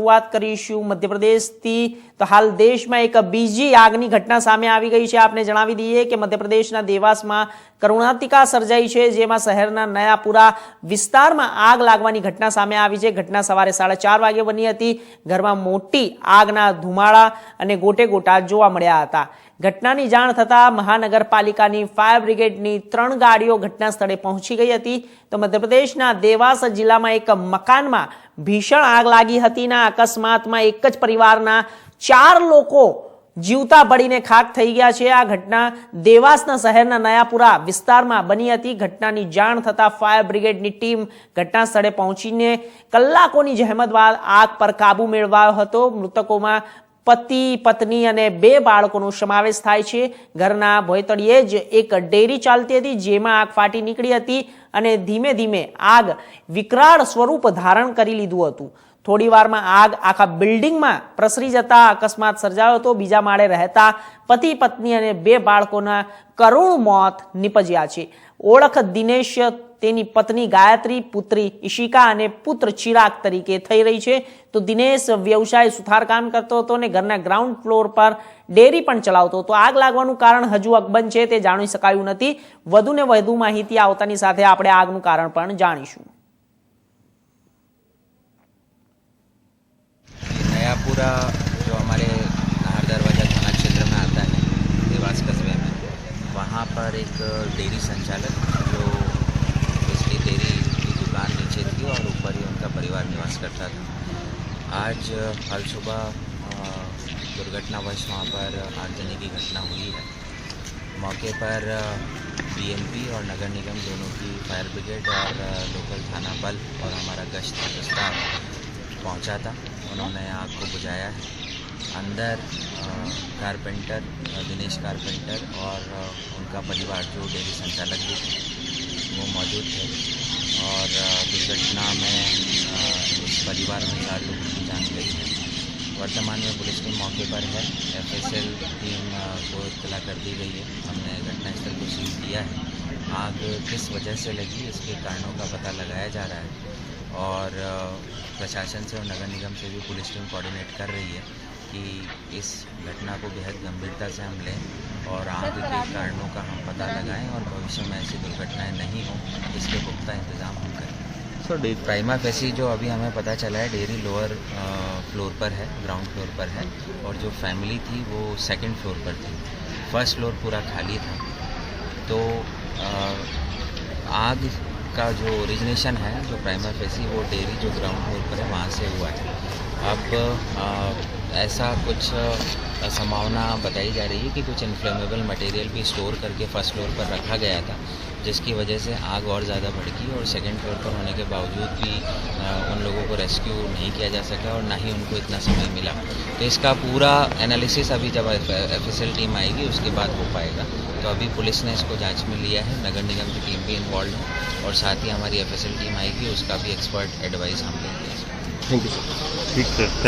શરૂઆત કરીશું મધ્યપ્રદેશથી. તો હાલ દેશમાં એક બીજી આગની ઘટના સામે આવી ગઈ છે. આપને જણાવી દઈએ કે મધ્યપ્રદેશના દેવાસમાં કરુણાતિકા સર્જાઈ છે, જેમાં શહેરના નયાપુરા વિસ્તારમાં આગ લાગવાની ઘટના સામે આવી છે. ઘટના સવારે સાડા ચાર વાગે બની હતી. ઘરમાં મોટી આગના ધુમાડા અને ગોટે ગોટા જોવા મળ્યા હતા. ઘટનાની જાણ થતાં મહાનગરપાલિકાની ફાયર બ્રિગેડની ત્રણ ગાડીઓ ઘટના સ્થળે પહોંચી ગઈ હતી. તો મધ્યપ્રદેશના દેવાસ જિલ્લામાં એક મકાનમાં ભીષણ આગ લાગી હતી ના અકસ્માતમાં એક જ પરિવારના ચાર લોકો જીવતા બળીને ખાક થઈ ગયા છે. આ ઘટના દેવાસના શહેરના નયાપુરા વિસ્તારમાં બની હતી. ઘટનાની જાણ થતાં ફાયર બ્રિગેડની ટીમ ઘટના સ્થળે પહોંચીને કલાકોની જહેમત બાદ આગ પર કાબુ મેળવાયો હતો. મૃતકોમાં પતિ, પત્ની અને બે બાળકોનો સમાવેશ થાય છે. ઘરના ભોયતળીએ જ એક ડેરી ચાલતી હતી, જેમાં આગ ફાટી નીકળી હતી અને ધીમે ધીમે આગ વિકરાળ સ્વરૂપ ધારણ કરી લીધું હતું. થોડી વારમાં આગ આખા બિલ્ડિંગમાં પ્રસરી જતા, અકસ્માત સર્જાયો હતો. બીજા માળે રહેતા પતિ, પત્ની અને બે બાળકોના કરુણ મોત નિપજ્યા છે. ઓળખ દિનેશ તેની પત્ની ગાયત્રી, પુત્રી ઈશિકા અને પુત્ર ચિરાગ તરીકે થઈ રહી છે. તો દિનેશ વ્યવસાય સુથારકામ કરતો હતો અને ઘરના ગ્રાઉન્ડ ફ્લોર પર ડેરી પણ ચલાવતો હતો. આગ લાગવાનું કારણ હજુ અકબંધ છે, તે જાણી શકાયું નથી. વધુને વધુ માહિતી આવતાની સાથે આપણે આગનું કારણ પણ જાણીશું. नयापुरा जो हमारे नाहर दरवाज़ा थाना क्षेत्र में आता है देवास कस्बे में वहाँ पर एक डेयरी संचालक जो बिजली डेयरी की दुकान नीचे थी और ऊपर ही उनका परिवार निवास करता था। आज कल सुबह दुर्घटनावश वहाँ पर आगजनी की घटना हुई है। मौके पर बीएमपी और नगर निगम दोनों की फायर ब्रिगेड और लोकल थाना बल और हमारा गश्त स्टाफ पहुँचा था। उन्होंने आग को बुझाया है। अंदर कारपेंटर दिनेश कारपेंटर और उनका परिवार जो डेयरी संचालक भी थे, वो मौजूद थे। और दुर्घटना में इस परिवार में चार लोगों की जान गई है। वर्तमान में पुलिस टीम मौके पर है। एफएसएल टीम को इतला कर दी गई है। हमने घटनास्थल को सील किया है। आग किस वजह से लगी, इसके कारणों का पता लगाया जा रहा है। और प्रशासन से और नगर निगम से भी पुलिस टीम कोऑर्डिनेट कर रही है कि इस घटना को बेहद गंभीरता से हम लें और आग के कारणों का हम पता लगाएँ और भविष्य में ऐसी दुर्घटनाएँ नहीं हों इसके पुख्ता इंतज़ाम हम करें। सर डे प्राइमा फैसी जो अभी हमें पता चला है डेयरी लोअर फ्लोर पर है ग्राउंड फ्लोर पर है और जो फैमिली थी वो सेकंड फ्लोर पर थी। फ़र्स्ट फ्लोर पूरा खाली था। तो आग का जो ओरिजिनेशन है जो प्राइमर फेसी वो डेयरी जो ग्राउंड फ्लोर पर है वहाँ से हुआ है। अब ऐसा कुछ संभावना बताई जा रही है कि कुछ इन्फ्लेमेबल मटेरियल भी स्टोर करके फ़र्स्ट फ्लोर पर रखा गया था जिसकी वजह से आग और ज़्यादा भड़की और सेकंड फ्लोर पर होने के बावजूद भी अ, उन लोगों को रेस्क्यू नहीं किया जा सका और ना ही उनको इतना समय मिला। तो इसका पूरा एनालिसिस अभी जब एफ़ टीम आएगी उसके बाद हो पाएगा। तो अभी पुलिस ने इसको जाँच में लिया है। नगर निगम की टीम भी इन्वॉल्व है और साथ ही हमारी एफएसएल टीम आएगी उसका भी एक्सपर्ट एडवाइस हम लेंगे। थैंक यू सर ठीक सर